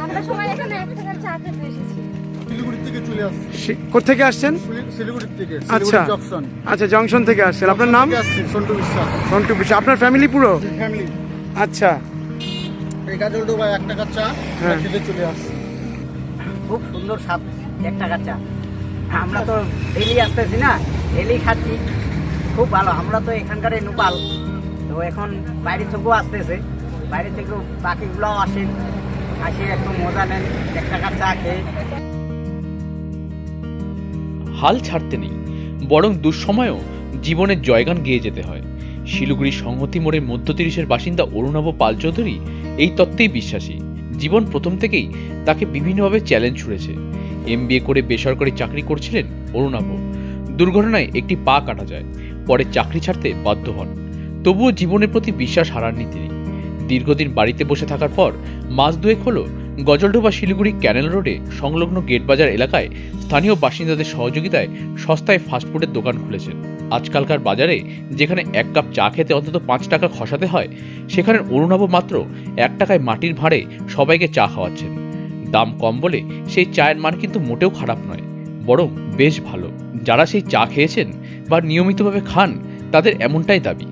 আমরা সবাই এখানে এক চা খেতে এসেছি। থেকে চলে আসছি। সি- কোত্থেকে আসছেন? থেকে আচ্ছা। জংশন। আচ্ছা জংশন থেকে আসছেন। আপনার নাম? আসছি সন্টু বিশ্বাস। সন্টু বিশ্বাস। আপনার ফ্যামিলি পুরো? ফ্যামিলি আচ্ছা। এক টাকার চা হ্যাঁ। চলে আসছি। খুব সুন্দর স্বাদ এক টাকার চা। আমরা তো ডেলি আসতেছি না ডেলি খাচ্ছি। খুব ভালো আমরা তো এখানকার নোপাল। তো এখন বাইরে থেকেও আসতেছে। বাইরে থেকেও বাকিগুলোও আসে। হাল ছাড়তে নেই, বরং দুঃসময়েও জীবনের জয়গান গেয়ে যেতে হয়। শিলিগুড়ির সংহতি মোড়ের মধ্য তিরিশের বাসিন্দা অরুণাভ পাল চৌধুরী এই তত্ত্বেই বিশ্বাসী। জীবন প্রথম থেকেই তাকে বিভিন্নভাবে চ্যালেঞ্জ ছুড়েছে। এম করে বেসরকারি চাকরি করছিলেন অরুণাভ। দুর্ঘটনায় একটি পা কাটা যায়, পরে চাকরি ছাড়তে বাধ্য হন। তবুও জীবনের প্রতি বিশ্বাস হারাননি তিনি। দীর্ঘদিন বাড়িতে বসে থাকার পর মাস দুয়েক হলো গজলডোবা শিলিগুড়ি ক্যানেল রোডে সংলগ্ন গেট বাজার এলাকায় স্থানীয় বাসিন্দাদের সহযোগিতায় সস্তায় ফাস্টফুডের দোকান খুলেছেন। আজকালকার বাজারে যেখানে এক কাপ চা খেতে অন্তত পাঁচ টাকা খসাতে হয় সেখানে অরুণাভ মাত্র এক টাকায় মাটির ভাঁড়ে সবাইকে চা খাওয়াচ্ছেন। দাম কম বলে সেই চায়ের মান কিন্তু মোটেও খারাপ নয়, বরং বেশ ভালো। যারা সেই চা খেয়েছেন বা নিয়মিতভাবে খান, তাদের এমনটাই দাবি।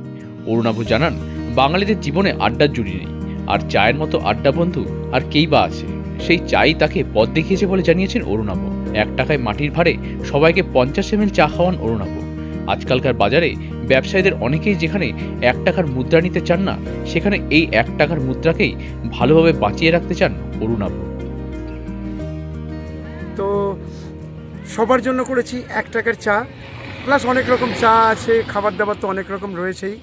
অরুণাভ জানান বাঙালিদের জীবনে আড্ডার জুড়ি নেই। আর চায়ের মতো আড্ডা বন্ধু আর কেই বা আছে? সেই চাই তাকে পথ দেখিয়েছে বলে জানিয়েছেন অরুণাভ এক টাকায় মাটির ভাড়ে সবাইকে পঞ্চাশ এম চা খাওয়ান অরুণাভ আজকালকার বাজারে ব্যবসায়ীদের অনেকেই যেখানে এক টাকার মুদ্রা নিতে চান না, সেখানে এই এক টাকার মুদ্রাকেই ভালোভাবে বাঁচিয়ে রাখতে চান অরুণাভ তো সবার জন্য করেছি এক টাকার চা। প্লাস অনেক রকম চা আছে, খাবার দাবার তো অনেক রকম রয়েছেই।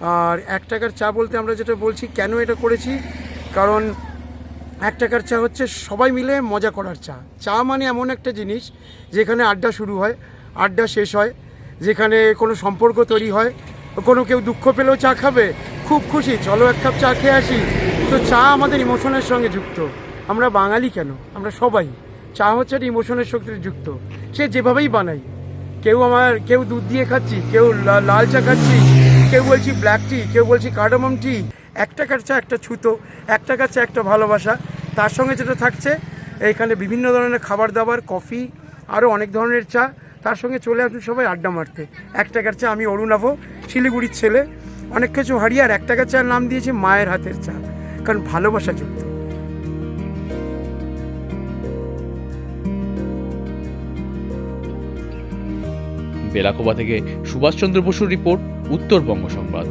আর এক টাকার চা বলতে আমরা যেটা বলছি, কেন এটা করেছি? কারণ এক টাকার চা হচ্ছে সবাই মিলে মজা করার চা। চা মানে এমন একটা জিনিস যেখানে আড্ডা শুরু হয়, আড্ডা শেষ হয়, যেখানে কোনো সম্পর্ক তৈরি হয়, কোনো কেউ দুঃখ পেলেও চা খাবে, খুব খুশি, চলো এক কাপ চা খেয়ে আসি। তো চা আমাদের ইমোশনের সঙ্গে যুক্ত। আমরা বাঙালি কেন? আমরা সবাই। চা হচ্ছে একটা ইমোশনের সঙ্গে যুক্ত। সে যেভাবেই বানাই, কেউ আমার, কেউ দুধ দিয়ে খাচ্ছি, কেউ লাল চা খাচ্ছি কেউ বলছি ব্ল্যাক টি কেউ বলছি কার্ডামম টি একটা কাছে একটা ছুতো, একটা কাছে একটা ভালোবাসা। তার সঙ্গে যেটা থাকছে এইখানে বিভিন্ন ধরনের খাবার দাবার কফি আরও অনেক ধরনের চা। তার সঙ্গে চলে আসুন সবাই আড্ডা মারতে। একটা চা আমি অরুণাভ শিলিগুড়ির ছেলে। অনেক কিছু হারিয়ে আর এক টাকার চার নাম দিয়েছি মায়ের হাতের চা। কারণ ভালোবাসা যুক্ত। বেলাকোবা থেকে সুভাষচন্দ্র বসুর রিপোর্ট উত্তরবঙ্গ সংবাদ।